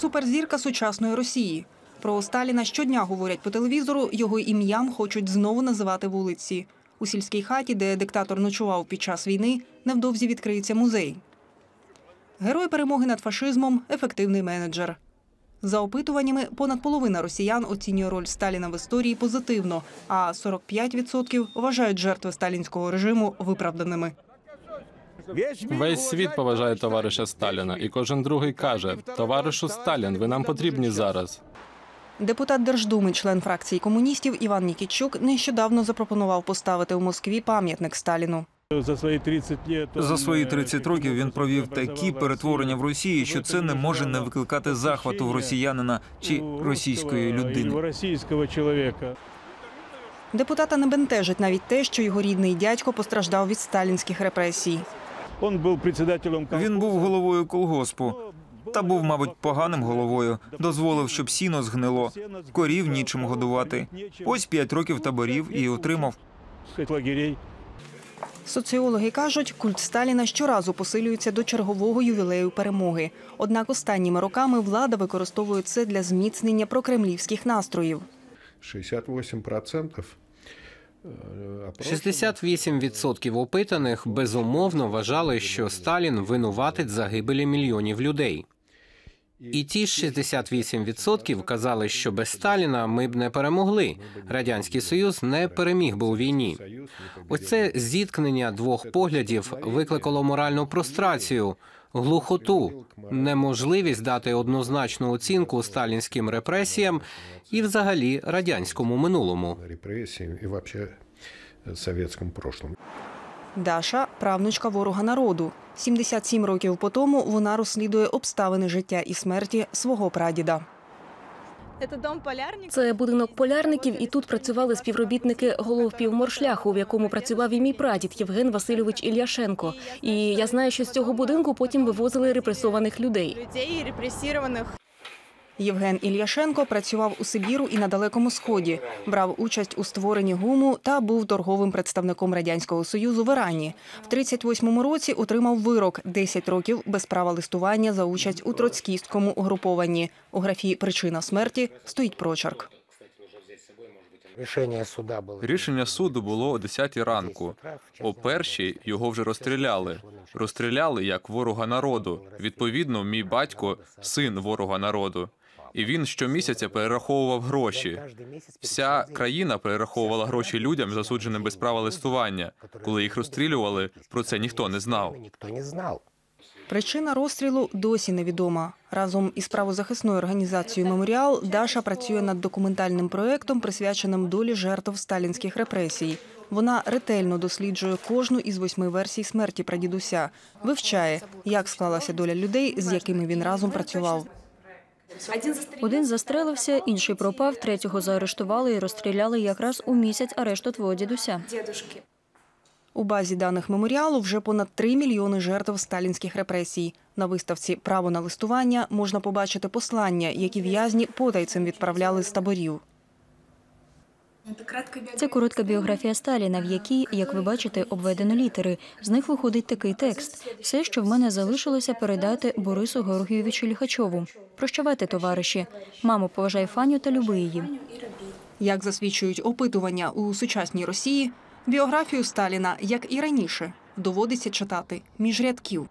Суперзірка сучасної Росії. Про Сталіна щодня говорять по телевізору. Його ім'ям хочуть знову називати вулиці. У сільській хаті, де диктатор ночував під час війни, невдовзі відкриється музей. Герой перемоги над фашизмом ефективний менеджер. За опитуваннями, понад половина росіян оцінює роль Сталіна в історії позитивно, а 45% вважають жертви сталінського режиму виправданими. Весь світ поважає товариша Сталіна, і кожен другий каже: товаришу Сталін, ви нам потрібні зараз. Депутат Держдуми, член фракції комуністів Іван Нікітчук нещодавно запропонував поставити у Москві пам'ятник Сталіну. За свої 30 лет За свої 30 років він провів такі перетворення в Росії, що це не може не викликати захвату в росіянина чи російської людини. російського чоловіка. Депутата не бентежить навіть те, що його рідний дядько постраждав від сталінських репресій. Він був председателем Він був головою колгоспу. Та був, мабуть, поганим головою. Дозволив, щоб сіно згнило, корів нічим годувати. Ось п'ять років таборів і отримав. Соціологи кажуть, культ Сталіна щоразу посилюється до чергового ювілею перемоги. Однак останніми роками влада використовує це для зміцнення прокремлівських настроїв. 68% э, опрошенных 68% опитаних безумовно вважали, що Сталін винуватить загибелі мільйонів людей. І ті ж 68% казали, що без Сталіна ми б не перемогли. Радянський Союз не переміг би у війні. Оце зіткнення двох поглядів викликало моральну прострацію, глухоту, неможливість дати однозначну оцінку сталінським репресіям і, взагалі, радянському минулому. репрессиям і э, советском. Даша правнучка ворога народу. 77 років по тому вона розслідує обставини життя і смерті свого прадіда. Це будинок полярників, і тут працювали співробітники головпівморшляху, в якому працював і мій прадід Євген Васильович Ільяшенко. І я знаю, що з цього будинку потім вивозили репресованих людей. Людей репрессированных. Євген Ільяшенко працював у Сибіру і на Далекому Сході, брав участь у створенні гуму та був торговим представником радянського союзу в Ірані. В 38-му році отримав вирок 10 років без права листування за участь у троцькістському угрупованні. У графі Причина смерті стоїть прочерк. Рішення суда було Рішення суду було о 10 ранку. О першій його вже розстріляли. Розстріляли як ворога народу. Відповідно, мій батько син ворога народу. І він щомісяця перераховував гроші. Вся країна перераховувала гроші людям, засудженим без права листування. Коли їх розстрілювали, про це ніхто не знав. ніхто не знав. Причина розстрілу досі невідома. Разом із правозахисною організацією Меморіал Даша працює над документальним проєктом, присвяченим долі жертв сталінських репресій. Вона ретельно досліджує кожну із восьми версій смерті прадідуся, вивчає, як склалася доля людей, з якими він разом працював. Один застрелився, інший пропав, третього заарештували і розстріляли якраз у місяць арешту твого дідуся. У базі даних меморіалу вже понад 3 мільйони жертв сталінських репресій. На виставці Право на листування можна побачити послання, які в'язні потайцем відправляли з таборів. Це коротка біографія Сталіна, в якій, як ви бачите, обведено літери. З них виходить такий текст: все, що в мене залишилося, передати Борису Георгійовичу Ліхачову. Прощавайте, товариші. Мамо, поважай Фаню та люби її. Як засвідчують опитування у сучасній Росії, біографію Сталіна, як і раніше, доводиться читати між рядків.